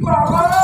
Babá!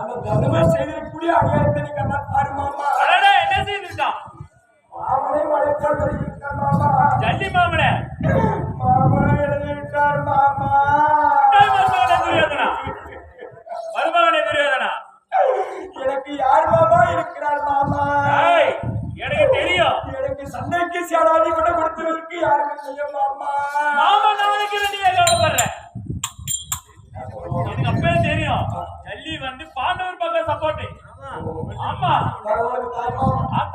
அந்த தர்மம் செய்திருக்கூடிய அநியாயத்தினை கண்டால் பாரு மாமா. மாமனை வளைத்தால் வருகிறார் மாமா. மாமனை. எழுதிவிட்டார் மாமா. எனக்கு யார் மாமா இருக்கிறார் மாமா? எனக்கு தெரியும். எனக்கு சண்டைக்கு சேடாதி கூட கொடுத்ததற்கு யாருக்கு தெரியும் மாமா. மாமா நாளைக்கு நீ கவலைப்படுற? எனக்கு அப்பவே தெரியும். டெல்லி வந்து சப்போர்ட் ஆமா.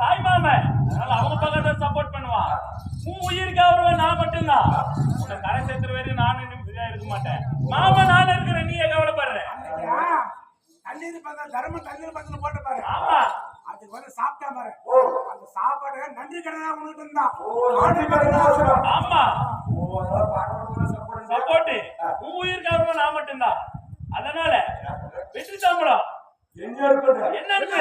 தாய் மாமன் அதனால அவங்க பக்கத்தை சப்போர்ட் பண்ணுவான் உன் உயிருக்கு அவருவன் நான் மட்டும்தான். உன்னை கரை சேர்த்துற வரையும் நானும் நிம்மதியா இருக்க மாட்டேன். மாமா நான் இருக்கிறேன். நீ கவலைப்படுற? தண்ணீர் பக்கம் தர்ம தண்ணீர் பக்கத்துல போட்டு பாரு. ஆமா. அதுக்கு வந்து சாப்பிட்டா பாரு. அந்த சாப்பாடு நன்றி கடனா உனக்கு இருந்தா. ஆண்டு கடனை ஆமா. சப்போர்ட் உன் உயிருக்கு அவருவன் நான் மட்டும்தான். அதனால வெற்றி தாம்பரம். என்ன இருக்கிறது என்ன இருக்கு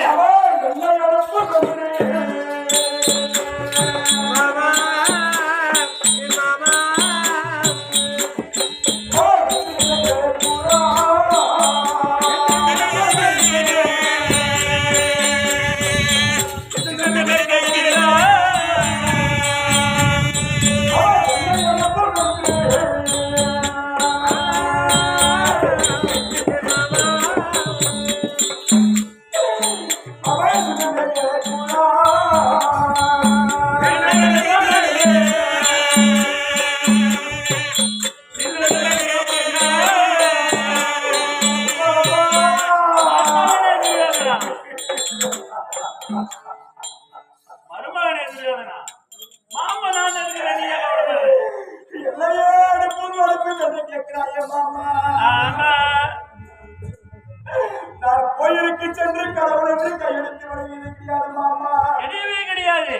நீ சென்று கடவுளுக்கு கையெழுத்து வழங்கியிருக்கிறார் மாமா. கிடையவே கிடையாது.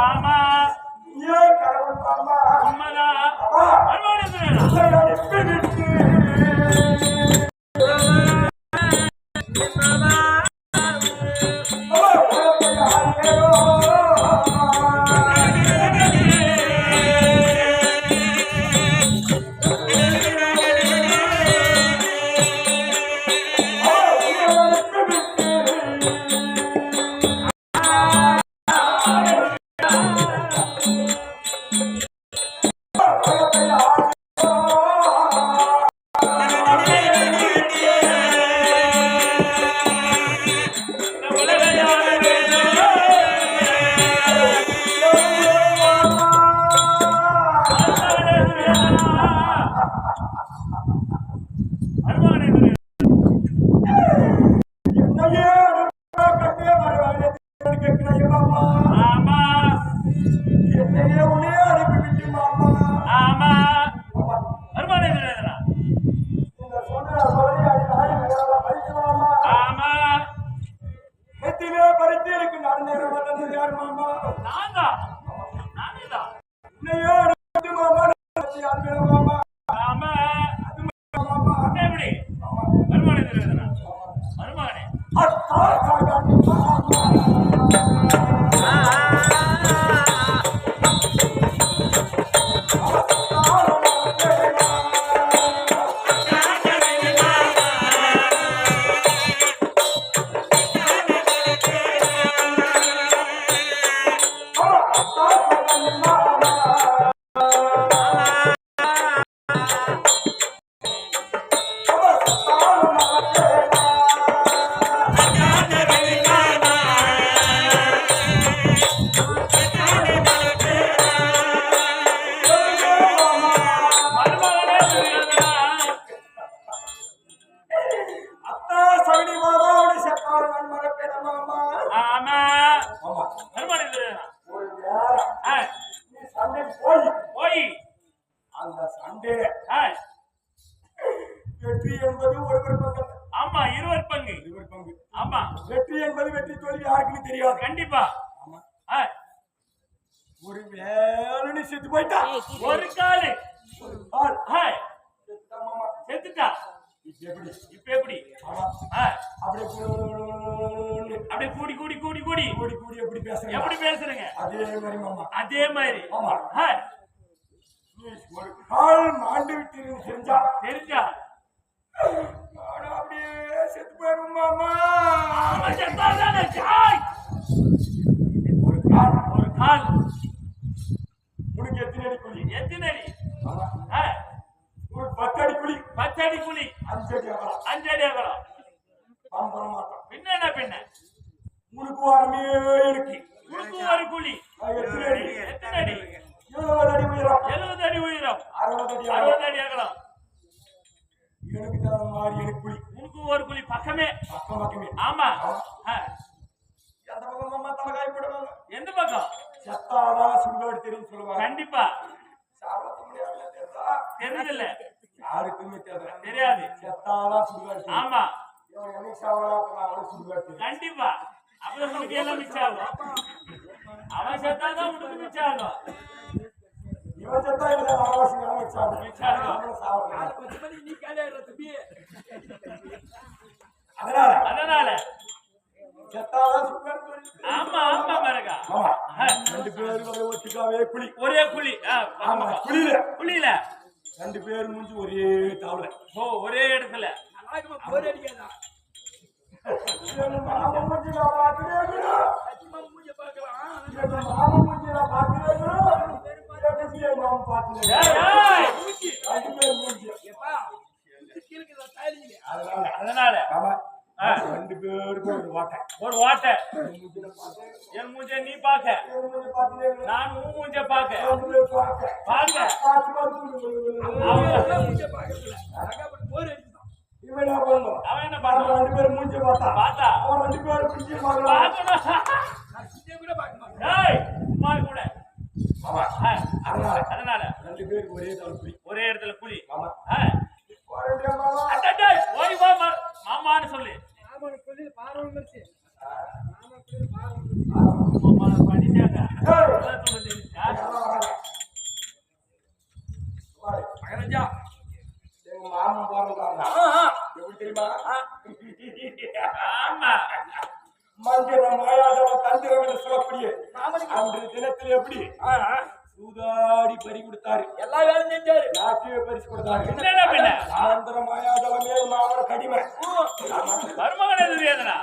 ஆமா. நீங்களே பரிச்சேருக்கு நடந்தேற மாட்டேன் யார் மாமா? நான் தான் நானே தான் மாமா மருமகனே வெற்றி என்பது ஒருவர் பங்கு. ஆமா இருவர் பங்கு. இருவர் பங்கு. ஆமா. வெற்றி என்பது வெற்றி தோல்வி யாருக்குன்னு தெரியாது. கண்டிப்பா. ஆமா. ஒரு வேலை செத்து போயிட்டா? ஒரு காலு. ஒரு செத்தா மாமா செத்துட்டா? இப்ப எப்படி? இப்ப எப்படி? ஆமா. ஆ, அப்படியே கூடி அப்படியே கூடி கூடி கூடி கூடி. கூடி கூடி எப்படி பேசுறீங்க? எப்படி பேசுறீங்க? அதே மாதிரி மாமா. அதே மாதிரி. ஆமா. ஆ, நீ ஒரு கால் மாண்டு விட்டு செஞ்சா தெரிஞ்சா அப்படியே செத்து போயிடும் மாமா. ஒரு கால். ஒரு கால். உனக்கு எத்தனை அடி குழி? எத்தனை அடி? ஒரு பத்து அடி குழி. பத்தடி குழி. அஞ்சு அடி அகலம். அஞ்சு அடி அகலம். பணம் பண்ண மாட்டோம் பின்ன என்ன பின்ன? உனக்கு வரமே இருக்கு. உனக்கு ஒரு குழி. நான் எத்தனை அடி? எத்தனை அடி? இருபது அடி உயரம். எழுபது அடி உயரம். அறுபது அடி அகலம் அறுபது அடி அகலம். எனக்கு தகுந்த மாதிரி எனக்கு குழி உனக்கு ஒரு குழி பக்கமே. பக்கம் பக்கமே. ஆமா. எந்த பக்கம் மாமா தலைகாய் போடுவாங்க? எந்த பக்கம்? செத்தாதான் சுடுகாடு தெரியும் சொல்லுவாங்க. கண்டிப்பா. சாவத்து முடியாது தெரியுதா? தெரியுதில்ல. யாருக்குமே தெரியல தெரியாது. செத்தாதான் சுடுகாடு. ஆமா. இவன் என்னைக்கு சாவலாம் அப்ப நான் சுடுகாடு. கண்டிப்பா. உனக்கு எல்லாம் மிச்சம் ஆகும். அவன் செத்தாதான் உனக்கு மிச்சம் ஆகும் அதனால அதனால ஆமா ஆமா மரகா ஆமா. ரெண்டு பேரும் ஒரே ஒட்டுக்காவே குழி ஒரே குழி ஆமா குழியில குழியில ரெண்டு பேர் மூஞ்சி ஒரே தாவல ஓ ஒரே இடத்துல எங்க மாமன் மூஞ்சி அதனால. ரெண்டு பேருக்கும் ஒரு வாட்டை ஒரு வாட்டை என் மூஞ்ச நீ பாக்க. நான் உன் மூஞ்ச பாக்க. பாக்க பார்த்து பார்த்து இவன் என்ன பண்ணணும்? அவன் என்ன அவன் பண்ணுவான் ரெண்டு பேரும் மூஞ்சி பார்த்தா. பார்த்தா அவன் ரெண்டு பேரும் மூஞ்சி பார்க்கலாம். பார்க்கணும் ஏய் சும்மா கூட ஆமா. ஆ, அதனால அதனால ரெண்டு பேருக்கு ஒரே தலை குழி. ஒரே இடத்துல குழி ஆமா. ஆ, போறேன்டா மாமா. அடடே, ஓய் வா மா- மாமான்னு சொல்லு மாமா பண்ணிட்டாங்க ஏய். அதான் சொல்லுது. ஆ, யாரும் வராங்க. பாரு. மகராஜா. எங்க மாமன் பிறந்தாங்க. எப்படி தெரியுமா? ஆமா மந்திரம் மாயாதவன் தந்திரம் என்று சொல்லக்கூடிய அன்று தினத்தில் எப்படி? சூதாடி பறி கொடுத்தாரு. எல்லா வேலையும் செஞ்சாரு. நாட்டிய பரிசு கொடுத்தாரு. என்னடா பின்ன மந்திரம் மாயாதவமே மாமன கடிமை. மருமகன் எது வேதனா